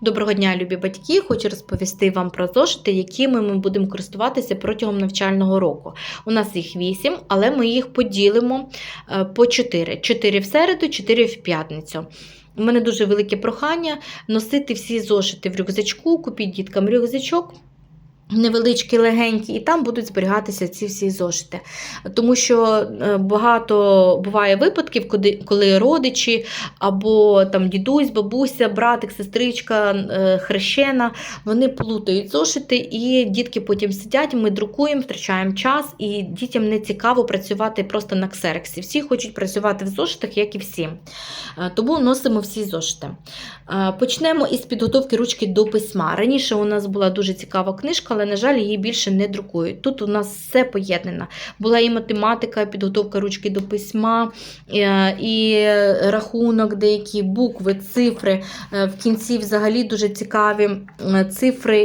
Доброго дня, любі батьки! Хочу розповісти вам про зошити, якими ми будемо користуватися протягом навчального року. У нас їх 8, але ми їх поділимо е, по 4. 4 в середу, 4 в п'ятницю. У мене дуже велике прохання носити всі зошити в рюкзачку, купіть діткам рюкзачок. Невеличкі, легенькі, і там будуть зберігатися ці всі зошити. Тому що е, багато буває випадків, коли, родичі або там дідусь, бабуся, братик, сестричка, е, хрещена, вони плутають зошити, і дітки потім сидять, ми друкуємо, втрачаємо час, і дітям не цікаво працювати просто на ксероксі. Всі хочуть працювати в зошитах, як і всі. Е, Тому носимо всі зошити. Почнемо із підготовки ручки до письма. Раніше у нас була дуже цікава книжка, але, на жаль, її більше не друкують. Тут у нас все поєднано. Була і математика, і підготовка ручки до письма, е, і рахунок, деякі букви, цифри. Е, В кінці взагалі дуже цікаві е, цифри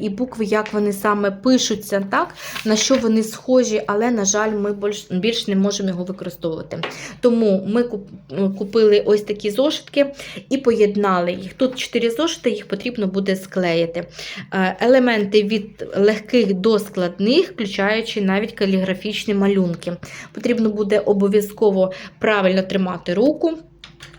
і букви, як вони саме пишуться, так? на що вони схожі, але, на жаль, ми більш, не можемо його використовувати. Тому ми купили ось такі зошитки і поєднали їх. Тут 4 зошити, їх потрібно буде склеїти. Елементи від легких до складних, включаючи навіть каліграфічні малюнки. Потрібно буде обов'язково правильно тримати руку.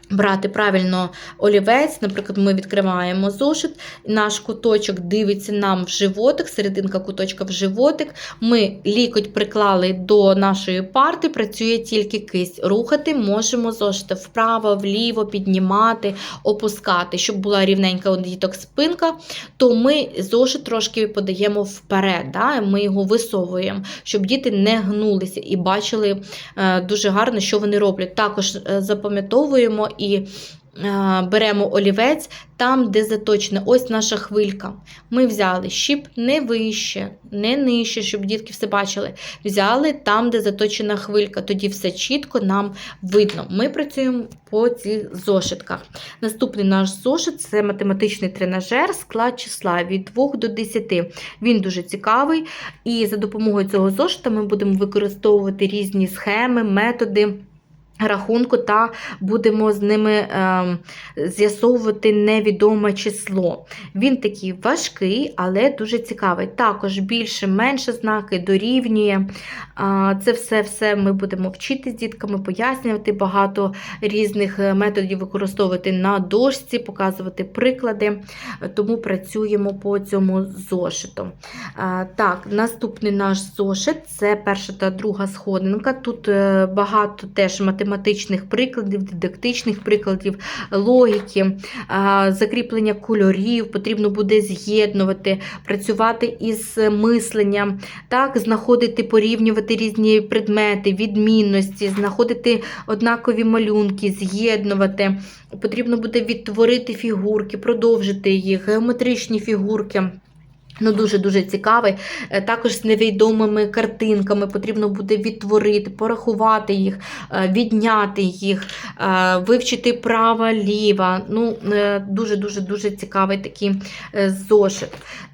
Брати правильно олівець, наприклад, ми відкриваємо зошит, наш куточок дивиться нам в животик, серединка куточка в животик. Ми лікоть приклали до нашої парти, працює тільки кисть. Рухати можемо зошити вправо, вліво, піднімати, опускати. Щоб була рівненька у діток спинка, то ми зошит трошки подаємо вперед. Да? Ми його висовуємо, щоб діти не гнулися і бачили е, дуже гарно, що вони роблять. Також е, запам'ятовуємо і е, беремо олівець там, де заточено. Ось наша хвилька. Ми взяли щіп не вище, не нижче, щоб дітки все бачили. Взяли там, де заточена хвилька. Тоді все чітко нам видно. Ми працюємо по цих зошитках. Наступний наш зошит це математичний тренажер, склад числа від 2 до 10. Він дуже цікавий, і за допомогою цього зошита ми будемо використовувати різні схеми, методи. Рахунку та будемо з ними е, з'ясовувати невідоме число. Він такий важкий, але дуже цікавий. Також більше, менше знаки дорівнює. Е, це все все ми будемо вчити з дітками, пояснювати багато різних е, методів використовувати на дошці, показувати приклади. Тому працюємо по цьому зошиту. Е, так, наступний наш зошит це перша та друга сходинка. Тут е, багато теж математичних прикладів, дидактичних прикладів, логіки, закріплення кольорів, потрібно буде з'єднувати, працювати із мисленням, так, знаходити, порівнювати різні предмети, відмінності, знаходити однакові малюнки, з'єднувати. Потрібно буде відтворити фігурки, продовжити їх, геометричні фігурки. Ну, дуже-дуже цікавий. Е, Також з невідомими картинками потрібно буде відтворити, порахувати їх, е, відняти їх, е, вивчити права, ліва. Ну, дуже-дуже дуже цікавий такий зошит.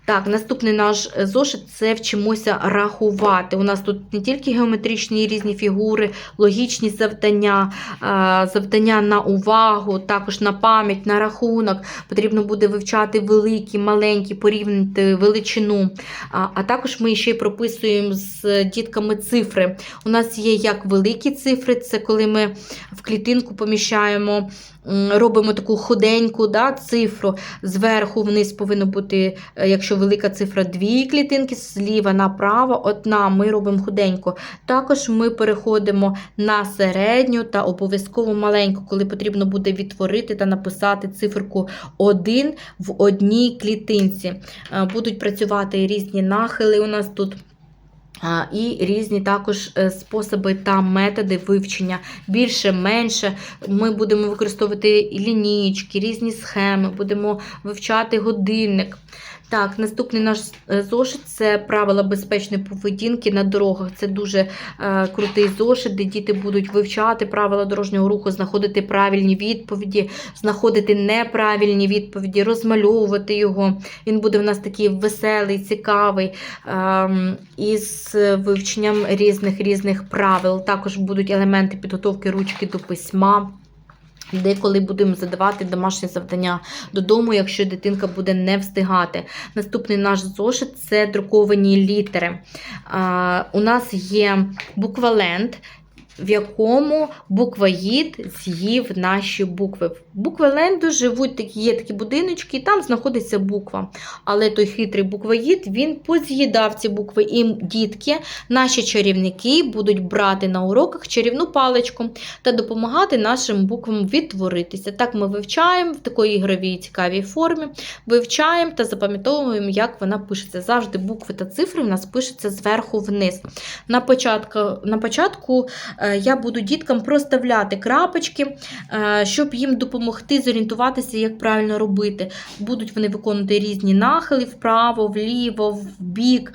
Так, наступний наш зошит це вчимося рахувати. У нас тут не тільки геометричні різні фігури, логічні завдання, завдання на увагу, також на пам'ять, на рахунок. Потрібно буде вивчати великі, маленькі, порівняти величину. А, також ми ще й прописуємо з дітками цифри. У нас є як великі цифри, це коли ми в клітинку поміщаємо. Робимо таку худеньку да, цифру, зверху вниз повинно бути, е, якщо велика цифра, дві клітинки, зліва направо, одна, ми робимо худеньку. Також ми переходимо на середню та обов'язково маленьку, коли потрібно буде відтворити та написати циферку 1 в одній клітинці. Е, Будуть працювати різні нахили у нас тут. І різні також е, способи та методи вивчення. Більше, менше. Ми будемо використовувати лінічки, різні схеми, будемо вивчати годинник. Так, наступний наш е, зошит це правила безпечної поведінки на дорогах. Це дуже е, крутий зошит, де діти будуть вивчати правила дорожнього руху, знаходити правильні відповіді, знаходити неправильні відповіді, розмальовувати його. Він буде в нас такий веселий, цікавий, е, із вивченням різних різних правил. Також будуть елементи підготовки ручки до письма. Деколи будемо задавати домашні завдання додому, якщо дитинка буде не встигати. Наступний наш зошит це друковані літери. У нас є буквалент, в якому буквоїд з'їв наші букви. В букваленду живуть такі, є такі будиночки, і там знаходиться буква. Але той хитрий буквоїд він поз'їдав ці букви. І дітки, наші чарівники, будуть брати на уроках чарівну паличку та допомагати нашим буквам відтворитися. Так ми вивчаємо в такій ігровій цікавій формі, вивчаємо та запам'ятовуємо, як вона пишеться. Завжди букви та цифри в нас пишуться зверху вниз. На початку, на початку е, я буду діткам проставляти крапочки, е, щоб їм допомогти зорієнтуватися, як правильно робити. Будуть вони виконувати різні нахили вправо, вліво, вбік.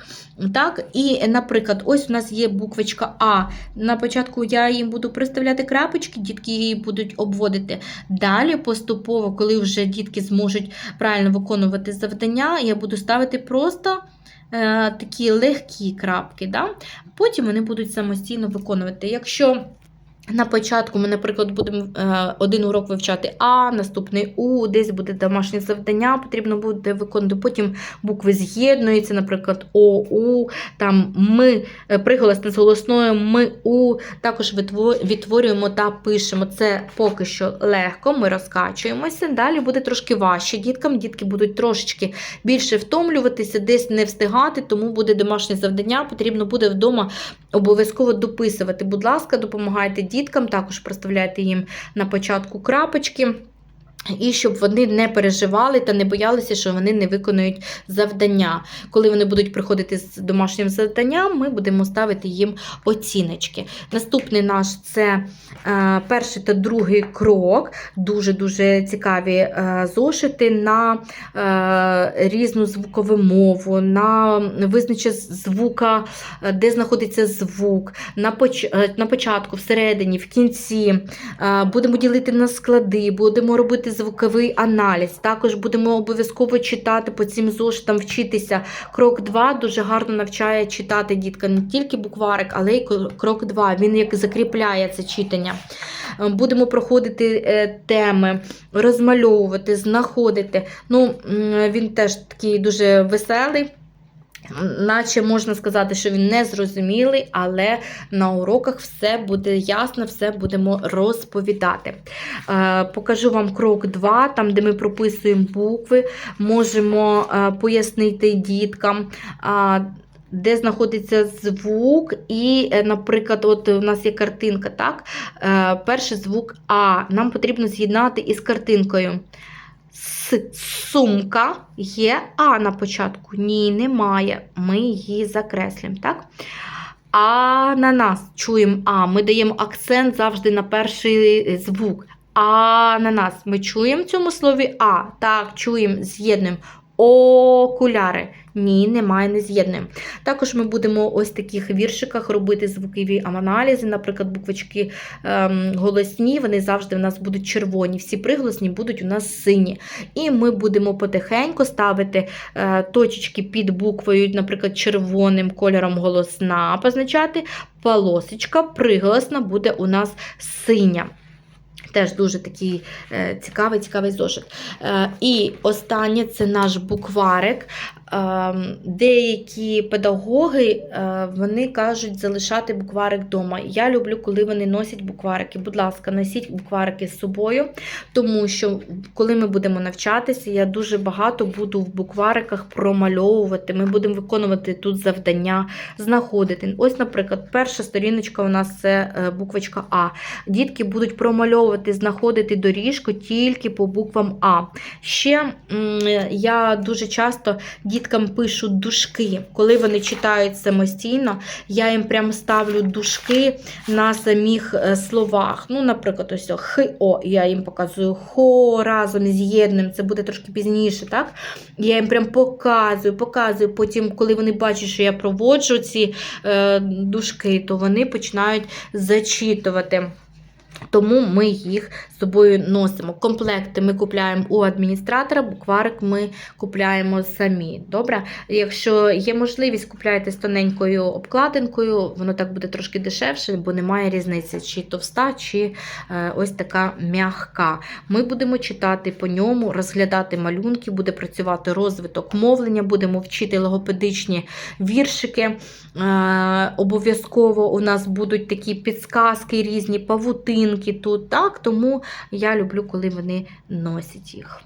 Так? І, наприклад, ось у нас є буквочка А. На початку я їм буду приставляти крапочки, дітки її будуть обводити. Далі, поступово, коли вже дітки зможуть правильно виконувати завдання, я буду ставити просто. Е, Такі легкі крапки, Да? потім вони будуть самостійно виконувати. Якщо на початку ми, наприклад, будемо е, один урок вивчати А, наступний У, десь буде домашнє завдання, потрібно буде виконувати. Потім букви з'єднуються, наприклад, О, У, там ми, е, приголосне з голосною, ми У, також відтворюємо та пишемо. Це поки що легко, ми розкачуємося. Далі буде трошки важче діткам. Дітки будуть трошечки більше втомлюватися, десь не встигати, тому буде домашнє завдання. Потрібно буде вдома обов'язково дописувати. Будь ласка, допомагайте діткам, також проставляйте їм на початку крапочки. І щоб вони не переживали та не боялися, що вони не виконують завдання. Коли вони будуть приходити з домашнім завданням, ми будемо ставити їм оціночки. Наступний наш це е, перший та другий крок. Дуже-дуже цікаві е, зошити на е, різну звукову мову, на визначення звука, е, де знаходиться звук, на, поч... е, на початку, всередині, в кінці. Е, Будемо ділити на склади, будемо робити звуковий аналіз. Також будемо обов'язково читати по цим зошитам, вчитися. Крок 2 дуже гарно навчає читати дітка не тільки букварик, але й крок 2. Він як закріпляє це читання. Е, Будемо проходити е, теми, розмальовувати, знаходити. Ну, Він теж такий дуже веселий. Наче можна сказати, що він не зрозумілий, але на уроках все буде ясно, все будемо розповідати. Е, покажу вам крок 2, там, де ми прописуємо букви, можемо е, пояснити діткам. е, де знаходиться звук, і, е, наприклад, от у нас є картинка, так? Е, перший звук А. Нам потрібно з'єднати із картинкою. С, сумка є А на початку. Ні, немає. Ми її закреслюємо, так? А на нас чуємо А. Ми даємо акцент завжди на перший звук. А на нас. Ми чуємо в цьому слові А. Так, чуємо, з'єднуємо. Окуляри. Ні, немає, не з'єднуємо. Також ми будемо ось таких віршиках робити звукові аналізи. Наприклад, буквочки ем, голосні, вони завжди у нас будуть червоні. Всі приголосні будуть у нас сині. І ми будемо потихеньку ставити е, точечки під буквою, наприклад, червоним кольором голосна позначати. Полосочка приголосна буде у нас синя. Теж дуже такий е, цікавий, цікавий зошит. Е, і останнє це наш букварик. Е, деякі педагоги е, вони кажуть залишати букварик вдома. Я люблю, коли вони носять букварики. Будь ласка, носіть букварики з собою, тому що коли ми будемо навчатися, я дуже багато буду в буквариках промальовувати. Ми будемо виконувати тут завдання, знаходити. Ось, наприклад, перша сторіночка у нас це е, буквочка А. Дітки будуть промальовувати, знаходити доріжку тільки по буквам А. Ще я дуже часто діткам пишу дужки. Коли вони читають самостійно, я їм прям ставлю дужки на самих е, словах. Ну, наприклад, ось хо, я їм показую хо разом з єдним, це буде трошки пізніше, так? Я їм прям показую, показую. Потім, коли вони бачать, що я проводжу ці е, дужки, то вони починають зачитувати. Тому ми їх з собою носимо. Комплекти ми купуємо у адміністратора, букварик ми купуємо самі. Добре? Якщо є можливість, купляйте з тоненькою обкладинкою, воно так буде трошки дешевше, бо немає різниці, чи товста, чи е, ось така м'ягка. Ми будемо читати по ньому, розглядати малюнки, буде працювати розвиток мовлення, будемо вчити логопедичні віршики. Е, обов'язково у нас будуть такі підсказки різні, павутинки тут. так? Тому я люблю, коли вони носять їх.